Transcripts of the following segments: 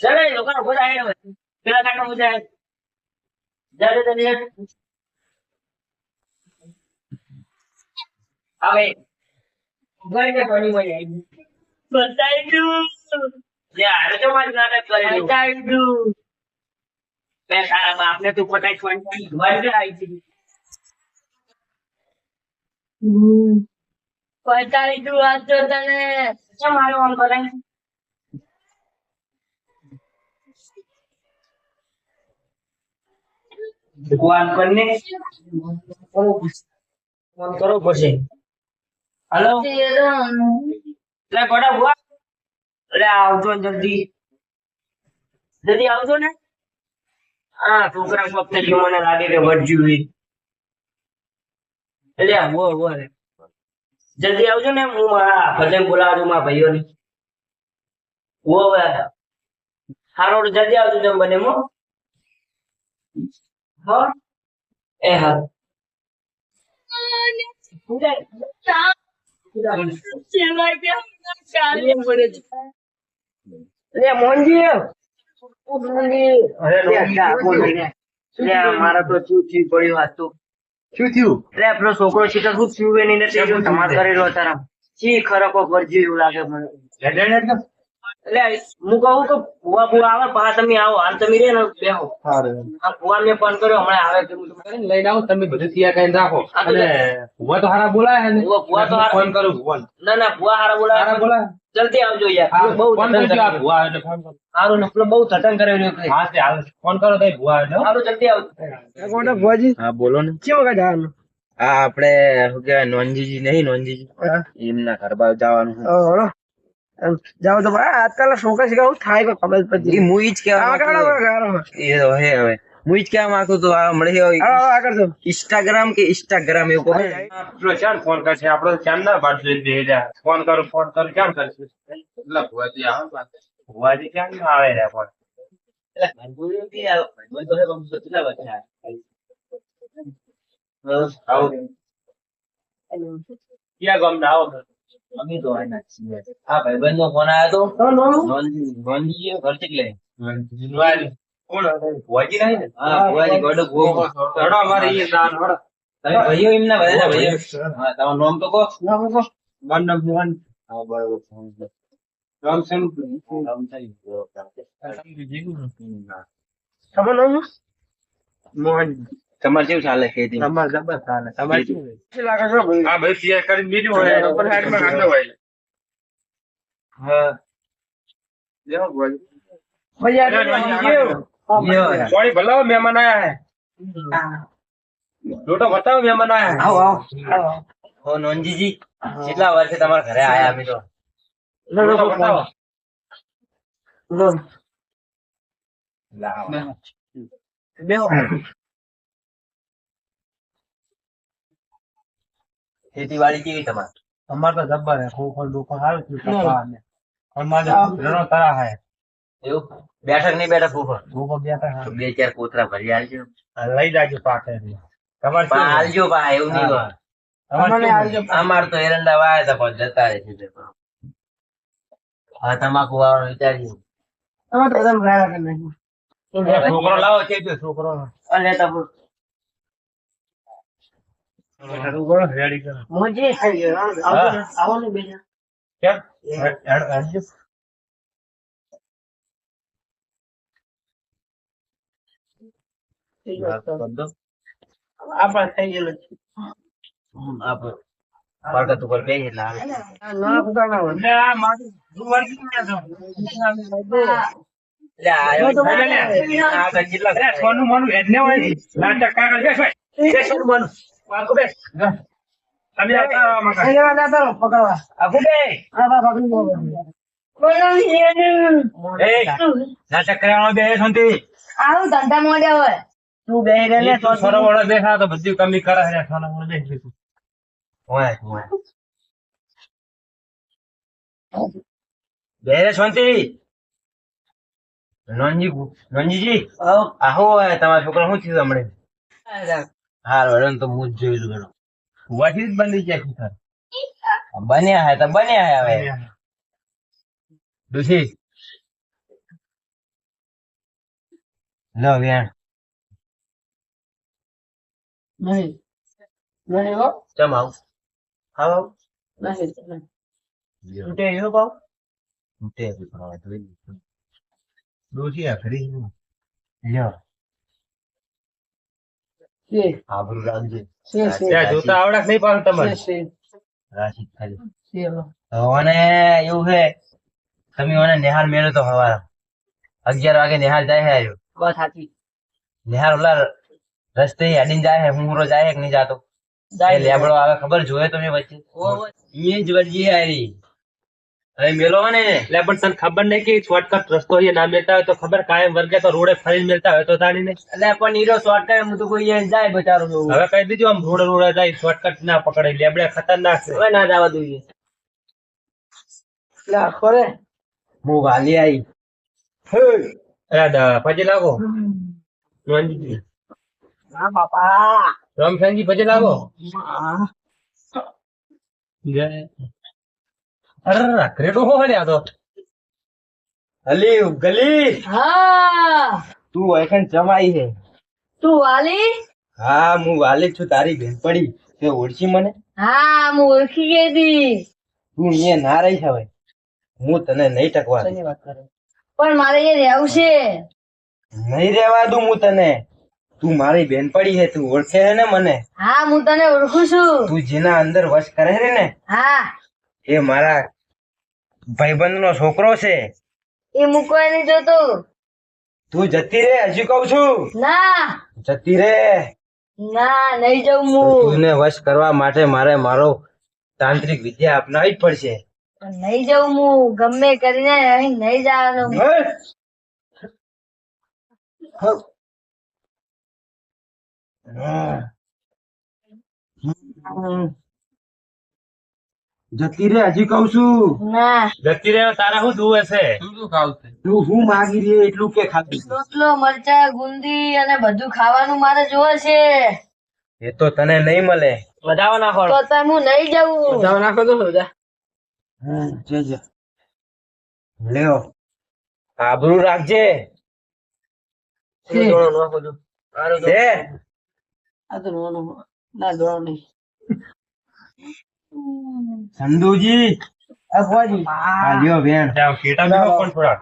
હોય જલ્દી હેઠ. હવે. ઘરે બતાવી દઉં લે તો મારી નાટક કરેલું બતાવી દઉં. બે સારા બાપને તું પટાઈ છોડી મરી આવી છે પતાવી દઉં આજ તો તને. કેમ મારો આમ કરે ફોન પરને ફોન કરો પછી. હાલો? એટલે ગોડા બુઆ એટલે આવજો જલ્દી. જલ્દી આવજો ને. હા છોકરા ફક્ત જો મને લાગે કે વટજ્યું એટલે વો વો રે જલ્દી આવજો ને હું મારા ભજન બોલાવજો મારા ભાઈઓને. ઓ હવે. હારો જલ્દી આવજો જેમ બને હો એ હા લે મોહનજી ઓ મોહનજી અરે નો બોલ લે લે તો ચૂ પડ્યું આજ તો શું થયું એટલે આપણો છોકરો છે તો શું થયું એની ધમાલ કરેલો તારા શી ખરકો ભરજી એવું લાગે મને એટલે હું કહું કે ભુવા ભુવા આવે પા તમે આવો. હાલ તમે રે ને બેહો. આ ભુવા મેં ફોન કર્યો હમણાં આવે કે હું લઈને આવો તમે બધું તૈયાર કરીને રાખો. અને ભુવા તો હારા બોલાય ને. ભુવા- ભુવા તો ફોન કરું ભુવાને. ના ના ભુવા હારા હારા બોલાવે? બોલાય જલ્દી આવજો યાર. બહુ. હારું ને પેલો બહુ ધટન કરેલું હા તે હાલ ફોન કરો તો ભુવા. જલ્દી આવજો. હા બોલો ને. ચી વખત જવાનું આ આપડે શું કહેવાય નોનજીજી નહીં નોનજીજી. એમના ઘર બાજુ જવાનું. જાવ તો ભાઈ આજકાલ છોકરા શીખવા થાય કોઈ ખબર પડતી ઈ હું ઈ જ કહેવા એ તો હે હવે. હું ઈ જ કહેવા માંગતો તો આ મળે આગળ તો ઇન્સ્ટાગ્રામ કે ઇન્સ્ટાગ્રામ એવું કહે પેલો ચાલ ફોન કરશે? આપણો ચાલ ના પાડશે ફોન કરું ફોન કરું કેમ કરશે? એટલે ભુવાજી આવે ભુવાજી ક્યાં ના આવે રે ફોન? આવો. ક્યાં ગમ ના આવો? અમે તો. આ ભાઈબંધ નો ફોન આવ્યો ઘર હતા? ભુવાજી નહીં ને હા, ભુવાજી ગોડો ભુવો. હેડો અમારે ઈ દાન હેડો. તમે ભાઈઓ એમના બધા છે, ભાઈઓ. હા, તમારું નામ તો કહો. One number one. હા, બરોબર. રામસેન. મોહન તમારે કેવું ચાલે ખેતી? તમારે જબર ચાલે. તમારે શું લાગે છે ભાઈ? હા ભાઈ શેર કરી બીજું હોય. ઉપર સાઈડમાં કાઢો હોય. હા. લેવો ભાઈ ભાઈ. આ સોરી ભલાવો મહેમાન આયા હે. લોટો બતાવો મહેમાન આયા આવો આવો નોનજીજી કેટલા વર્ષે તમારા ઘરે આયા અમે તો? લોટો બતાવો બેહો ખેતીવાડી કેવી તમારે? અમાર તો જબ્બર હે ખોખો ડોખો સારું થયું કપા ને. અમારે રણો તરા હે. એવું? બેઠક નહીં બેઠક ઉપર? ખોખો બેઠા તો બે ચાર કોતરા ભરી આલજો. લઈ જાજો પાકે તમારે? આલજો બા એવું નહીં હોય. તમારે આલજો. અમાર તો એરંડા વાયા હતા પણ જતા રહે છે હા. તમાકુ વાળો વિચાર્યું. તમારે તો બધા છોકરો લાવો છે છોકરો અને તો છોકરો રેડી કરો મોજી થઈ ગયો. આવો ને, આવો ને બેજા તો. બધો આપણે થઈ ગયેલું છે. આપણે બરકત ઉપર બે એટલે ના હોય. એટલે આ મારું જુવાર ના છો? એટલે આ તો કેટલા સોનું મોનું હેડ ને હોય ના બેસ ભાઈ. બેસ સોનું મોનું. નંદજી તમે આવતા રહો આમાં કાંઈ. તારો પકડવા. આખું બે. આ બા પકડી લો એ નાટક કરવાનો બે શાંતિ. આવું ધંધા મોડ્યા હોય. તું બે રે લે તો તું સરોવરો બેઠા તો બધી કમી કરે છે સરોવરો બેસ. બીજું. હોય હોય બે રે શાંતિ. નોનજી નોનજીજી? આહો હોય તમારા છોકરા શું થયું હમણાં? હાર તો હું જ જ જાય બન્યા હે તો બન્યા હે હવે. ડુસી લો વેણ. નહીં. નહીં હો. ચમ આવ? આવો. નહીં તૂટે એવો ભાવ ઉઠે જોઈ લીધું. ડોશી આ ફરી લ્યો. આબરૂ રાખજે. છે છે ત્યાં જોતા આવડે નહીં પાછું તમારે રાશિદ ખાલી. છે એવું છે તમે મને નિહાર મેળો તો હવાર. અગિયાર વાગે નિહાર જાય હે સાચી. નિહાર ઓલા રસ્તે હેડીને જાય હે હું રોજ જાય કે નહીં જાતો? લેબડો આવે ખબર જોયે તમે વચ્ચે? એ જ વળગી આરી હવે મેલો ને એટલે પણ તને ખબર નહીં કે શોર્ટકટ રસ્તો અહીંયા ના મેળતા હોય તો ખબર કાયમ વર્ગે તો રોડે ફરીને મેળતા હોય તો તાણી ને એટલે પણ હીરો શોર્ટકટ હું તો કોઈ જાય બચારો હવે કઈ દીધું આમ રોડે રોડે જાય શોર્ટકટ ના પકડે લેબડે ખતરનાક છે. હવે ના જવા દઈએ. એટલે આ ખરે હું વાલી આવી અરે પછી લાગો. બાપા. રામસાંજી પછી લાગો. જય. અરે હો લ્યા તો. ગલી ગલી. હા. તું વૈકણ જમાઈ છે તું વાલી? હા હું વાલી છું તારી બેનપડી તે ઓળખી મને? હા હું ઓળખી ગઈ હતી. તું અહીંયા ના રહી હવે. હું તને નહીં ટકવા પણ મારે એ રહેવું છે. નહીં રહેવા દઉં હું તને. તું મારી બેનપડી છે તું ઓળખે છે ને મને? હા હું તને ઓળખું છું. તું જેના અંદર વશ કરે રે ને? હા. એ મારા ભાઈબંધ નો છોકરો છે. એ મૂકવા નહીં જોતો તું જતી રે હજી કઉ છું. ના. જતી રે. ના નહીં જઉં હું. તુને વશ કરવા માટે મારે મારો તાંત્રિક વિદ્યા અપનાવી જ પડશે. નહીં જઉં હું. ગમે કરીને અહીં નહીં જવાનું. જતી રે હજી કઉ છું. ના. જતી રે તારા શું જોવે છે? તું હું માગી રહી એટલું કે ખાતું રોટલો મરચા ગુંદી અને બધું ખાવાનું મારે જોવે છે. એ તો તને નહીં મળે. વધાવો નાખો. તો તમે હું નહીં જાઉં વધાવો નાખો તો જજે આબરૂ રાખજે. તો. તો- આ તો ના નહીં. સંધુજી? આ ફોજી. આ લ્યો બેન. ત્યાં કેટા બેહો પણ થોડા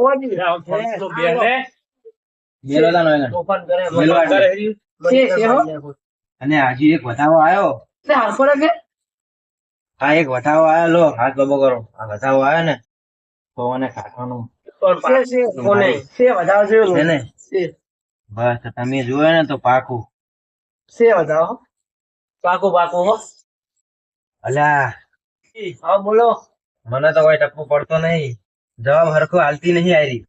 ફોજી. આમ ફરતું તો બેન ને. મેલો એને. તોફાન કરે મેલો કરે સે હો. અને હજી એક વટાવો આવ્યો એટલે હાલ પડે કે? હા એક વટાવો આવ્યો લો હાથ બબો કરો. આ વટાવો આવ્યો ને તો મને સે છે, કોને? છે વધાવો છે ને? બસ તમે જોયો ને તો પાકું. સે વધાવો. પાકું પાકું હો. અલ્યા. હા બોલો. મને તો કોઈ ટપકો પડતો નહીં. જવાબ હરખો હાલતી નહીં આયરી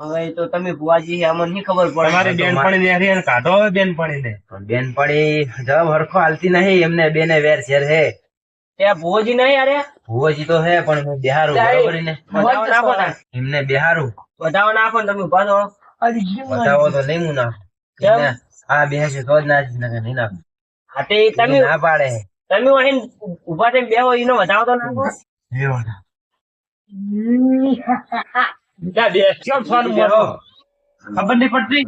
હવે તો તમે ભુવાજી છે, અમને નહીં ખબર પડે. તમારી બેનપણી ને હરી અને કાઢો હવે બેનપણી ને પણ બેન પડી જવાબ હરખો હાલતી નહીં. એમને બેને વેર શેર હે ત્યાં ભુવાજી નહીં અરે? ભુવજી તો હે પણ હું બિહારું બરોબર ને? નાખો. એમને બિહારું. વધાવો નાખો ને તમે પાછો. બતાવો તો નહીં હું નાખું. આ બે છે તો જ નાખી નાખે નહીં નાખું. હા તે તમે ના પાડે. તમે અહીં ઊભા થઈને બે હોય એનો વધાવો તો નાખો? ખબર નહીં પડતી.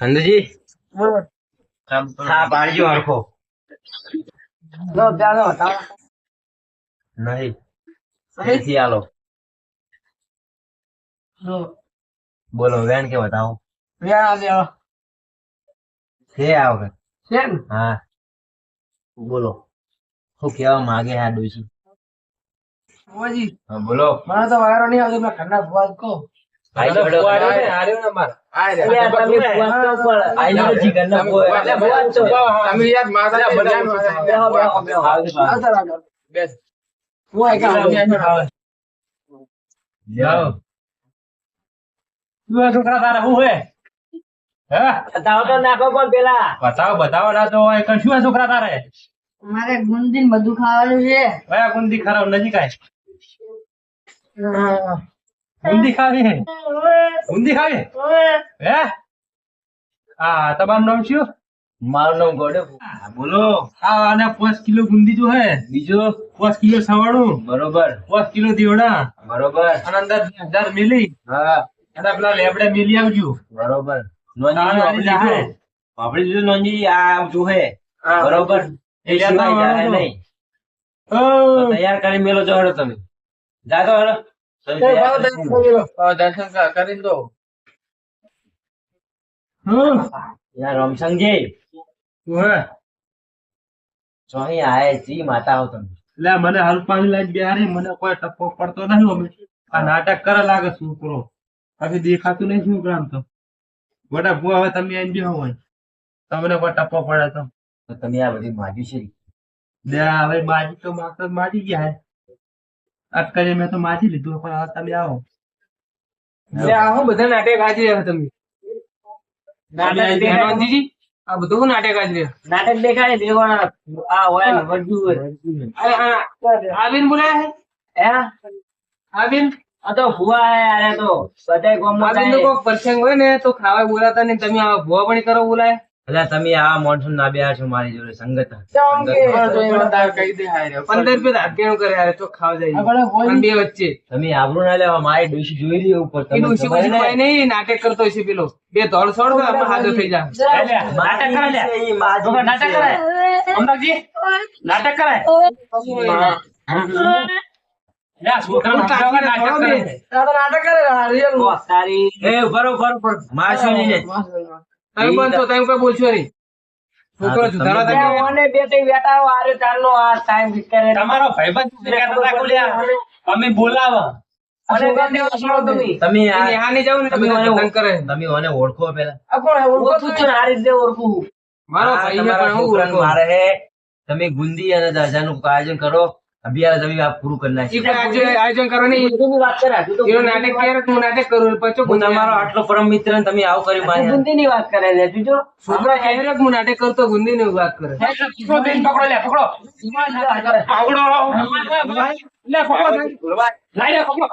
સંધુજી હા પાડજો હરખો. નહીં. આલો. બોલો વેણ કે બતાવો છે આ વખત હા બોલો. હું કેવા માગે હા ડોશી હા બોલો. મને તો વારો નહીં આવતો મેં ખન્ના ભૂવા કહો. આઈ છોકરા તારા શું હે? હે? તો નાખો પણ પેલા? બતાવો બતાવો ના તો હોય છોકરા તારે? મારે ગુંદી બધું ખાવાનું છે. કયા ગુંદી ખરાબ નથી કાંઈ ગુંદી ખાવી? ગુંદી ખાવી? હે? હા તમારું નામ શું? મારું નામ ગોડે. બોલો. આ અને પાંચ કિલો ગુંદી જો હે. બીજો? પાંચ કિલો સવાણું બરોબર. પાંચ કિલો દીવડા. બરોબર. અને અંદર હજાર મિલી. હા. અને પેલા લેબડે મિલી આવજો. બરોબર. આપણે લીધું નોંધી આ જોહે બરોબર? એ એ સિવાય લેતા નહીં. તૈયાર કરી મેલો જો હડો તમે. જાતો હેડો. દર્શન કરી દો. યાર રમસંગજી. જો જી માતા હો તમે. લે મને હાલ પાણી ગયા બેહારી મને કોઈ ટપ્પો પડતો નહીં અમે. આ નાટક કરે લાગે છોકરો. બાકી દેખાતું નહીં શું કામ તો. મોટા ભૂવા હવે તમે આઈને બી હોય. તમને કોઈ ટપ્પો પડે તો. તો તમે આ બધી માજી છે. દે હવે માજી તો માગતો માજી ગયા અટકાઈ મેં તો માજી લીધું પણ હવે તમે આવો. લે આ બધા નાટક આજે રહ્યા તમે. નાટક આ બધું નાટક રહ્યા. નાટક દેખાડે દેવાના. આ હોય ને હે આ તો ભુવા હે અરે તો બધાય ગામમાં જાય. કોઈક પ્રસંગ હોય ને તો ખાવા બોલાતા નહીં તમે આવા ભૂવા પણ કરો બોલાય. એટલે તમે આ મોનસૂન ના બે છો મારી જોડે સંગત. પંદર રૂપિયા હાથેણું કરે યાર તો ખાવા જાય. બે વચ્ચે. તમે આબરૂ ના લેવા મારી ડોશી જોઈ રહી ઉપર કોઈ નહીં નાટક કરતો છે પેલો. બે ધોળ છોડ તો આપણે હાજર થઈ જાય નાટક કરે નાટક કરે નાટક કરે અમે બોલાવા. તમે. તમે આ એને હા નહીં જાવ ને તમે મને કરે. તમે મને ઓળખો પેલા? કોણ ઓળખો છું. આ રીતે ઓળખું. મારો ભાઈ. મારે તમે ગુંદી અને દરજાનું આયોજન કરો. અભિયાન તમે આ પૂરું કરી નાખી. આયોજન આયોજન કરવાની વાત કરે એનો નાટક ક્યારે હું નાટક કરું પછી હું તમારો આટલો પરમ મિત્ર ને તમે આવું કરી મારી ગુંદી ની વાત કરે લે હજુ જો. છોકરો ક્યારે હું નાટક કરતો ગુંદી ની વાત કરે. પકડો બેન, પકડો લે પકડો. આવડો. લે પકડો. લાઈ લે પકડો.